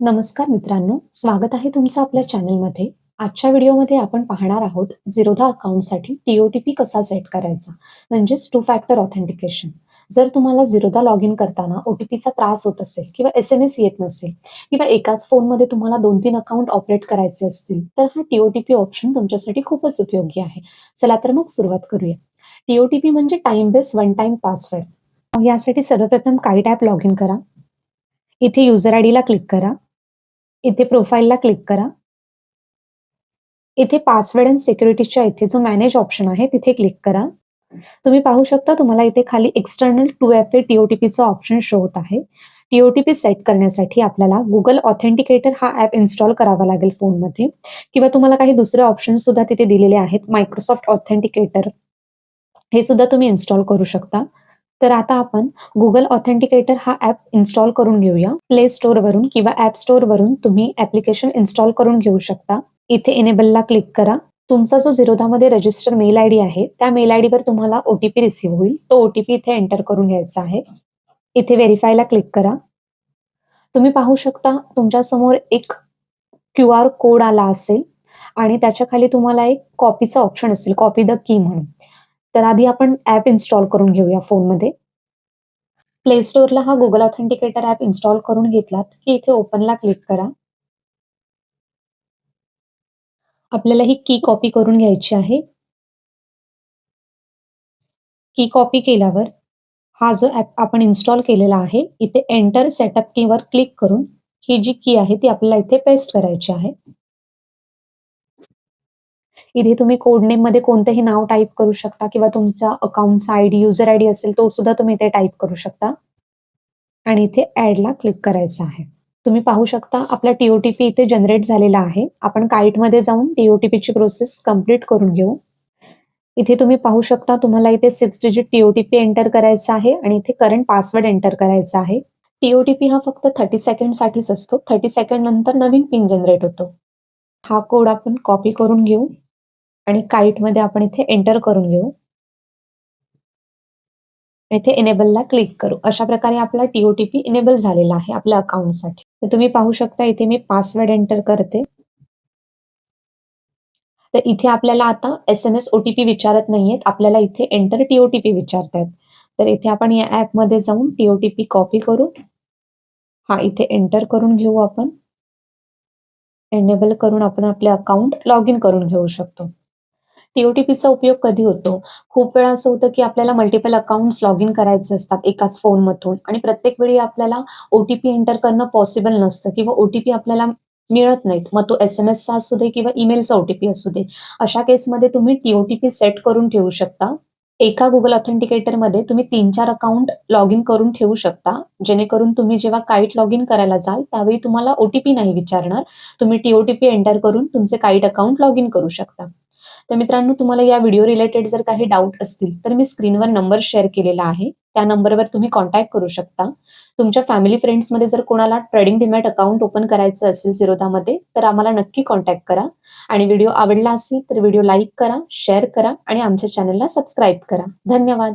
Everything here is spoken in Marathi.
नमस्कार मित्रांनो स्वागत आहे तुमचं आपल्या चॅनलमध्ये. आजच्या व्हिडिओमध्ये आपण पाहणार आहोत झिरोधा अकाउंटसाठी टीओटीपी कसा सेट करायचा म्हणजेच टू फॅक्टर ऑथेंटिकेशन जर तुम्हाला झिरोधा लॉग इन करताना ओटीपीचा त्रास होत असेल किंवा एस एम एस येत नसेल किंवा एकाच फोनमध्ये तुम्हाला दोन तीन अकाउंट ऑपरेट करायचे असतील तर हा टीओटीपी ऑप्शन तुमच्यासाठी खूपच उपयोगी आहे. चला तर मग सुरुवात करूया. टीओटीपी म्हणजे time base one time password यासाठी सर्वप्रथम काही टॅप लॉग इन करा. इथे युजर आय डीला क्लिक करा. इथे प्रोफाईलला क्लिक करा. इथे पासवर्ड अँड सिक्युरिटीच्या इथे जो मॅनेज ऑप्शन आहे तिथे क्लिक करा. तुम्ही पाहू शकता तुम्हाला इथे खाली एक्सटर्नल टू एफ ए टीओटीपीचा ऑप्शन शो होत आहे. टीओटीपी सेट करण्यासाठी आपल्याला गुगल ऑथेंटिकेटर हा ऍप इन्स्टॉल करावा लागेल फोनमध्ये किंवा तुम्हाला काही दुसरे ऑप्शन सुद्धा तिथे दिलेले आहेत मायक्रोसॉफ्ट ऑथेंटिकेटर हे सुद्धा तुम्ही इन्स्टॉल करू शकता. तर आता आपण गुगल ऑथेंटिकेटर हा ऍप इन्स्टॉल करून घेऊया. प्ले स्टोर वरून किंवा ऍप स्टोअर वरून तुम्ही ऍप्लिकेशन इन्स्टॉल करून घेऊ शकता. इथे एनेबलला क्लिक करा. तुमचा जो झिरोधामध्ये रजिस्टर मेल आयडी आहे त्या मेल आयडीवर तुम्हाला ओटीपी रिसीव्ह होईल. तो ओटीपी इथे एंटर करून घ्यायचा आहे. इथे व्हेरीफायला क्लिक करा. तुम्ही पाहू शकता तुमच्यासमोर एक क्यू आर कोड आला असेल आणि त्याच्याखाली तुम्हाला एक कॉपीचा ऑप्शन असेल कॉपी द की म्हणून. तर आधी आपण ऍप इन्स्टॉल करून घेऊया फोनमध्ये. प्ले स्टोअरला हा गुगल ऑथेंटिकेटर ऍप इन्स्टॉल करून घेतलात की इथे ओपनला क्लिक करा. आपल्याला ही की कॉपी करून घ्यायची आहे. की कॉपी केल्यावर हा जो ऍप आपण इन्स्टॉल केलेला आहे इथे एंटर सेटअप कीवर क्लिक करून ही जी की आहे ती आपल्याला इथे पेस्ट करायची आहे. इथे तुम्ही कोडनेममध्ये कोणतेही नाव टाईप करू शकता किंवा तुमचा अकाउंटचा आयडी युजर आयडी असेल तो सुद्धा तुम्ही इथे टाईप करू शकता. आणि इथे ऍडला क्लिक करायचं आहे. तुम्ही पाहू शकता आपला टीओटीपी इथे जनरेट झालेला आहे. आपण काईटमध्ये जाऊन टीओटीपीची प्रोसेस कंप्लीट करून घेऊ. इथे तुम्ही पाहू शकता तुम्हाला इथे सिक्स डिजिट टीओटीपी एंटर करायचा आहे आणि इथे करंट पासवर्ड एंटर करायचा आहे. टीओटीपी हा फक्त थर्टी सेकंड साठीच असतो. थर्टी सेकंड नंतर नवीन पिन जनरेट होतो. हा कोड आपण कॉपी करून घेऊ. आणि काईटमध्ये आपण इथे एंटर करून घेऊ. इथे एनेबलला क्लिक करू. अशा प्रकारे आपला टीओटीपी इनेबल झालेला आहे आपल्या अकाउंटसाठी तर तुम्ही पाहू शकता इथे मी पासवर्ड एंटर करते. तर इथे आपल्याला आता एस एम एस ओटीपी विचारत नाहीयेत. आपल्याला इथे एंटर टीओटीपी विचारतायत. तर इथे आपण या ऍपमध्ये जाऊन टीओटीपी कॉपी करू. हा इथे एंटर करून घेऊ आपण. एनेबल करून आपण आपले अकाउंट लॉग इन करून घेऊ शकतो. टीओटीपीचा उपयोग कधी होतो? खूप वेळा असं होतं की आपल्याला मल्टिपल अकाउंट्स लॉग इन करायचे असतात एकाच फोनमधून आणि प्रत्येक वेळी आपल्याला ओटीपी एंटर करणं पॉसिबल नसतं किंवा ओटीपी आपल्याला मिळत नाहीत. मग तो एस एम एसचा असू दे किंवा ईमेलचा ओटीपी असू दे. अशा केसमध्ये तुम्ही टीओटीपी सेट करून ठेवू शकता. एका गुगल ऑथेंटिकेटरमध्ये तुम्ही तीन चार अकाउंट लॉग इन करून ठेवू शकता. जेणेकरून तुम्ही जेव्हा काईट लॉग इन करायला जाल त्यावेळी तुम्हाला ओटीपी नाही विचारणार. तुम्ही टीओटीपी एंटर करून तुमचे काईट अकाउंट लॉग इन करू शकता. तर मित्रांनो तुम्हाला या व्हिडिओ रिलेटेड जर काही डाऊट असतील तर मी स्क्रीनवर नंबर शेअर केलेला आहे. त्या नंबरवर तुम्ही कॉन्टॅक्ट करू शकता. तुमच्या फॅमिली फ्रेंड्समध्ये जर कोणाला ट्रेडिंग डिमॅट अकाउंट ओपन करायचं असेल झिरोधामध्ये तर आम्हाला नक्की कॉन्टॅक्ट करा. आणि व्हिडिओ आवडला असेल तर व्हिडिओ लाईक करा शेअर करा आणि आमच्या चॅनलला सबस्क्राईब करा. धन्यवाद.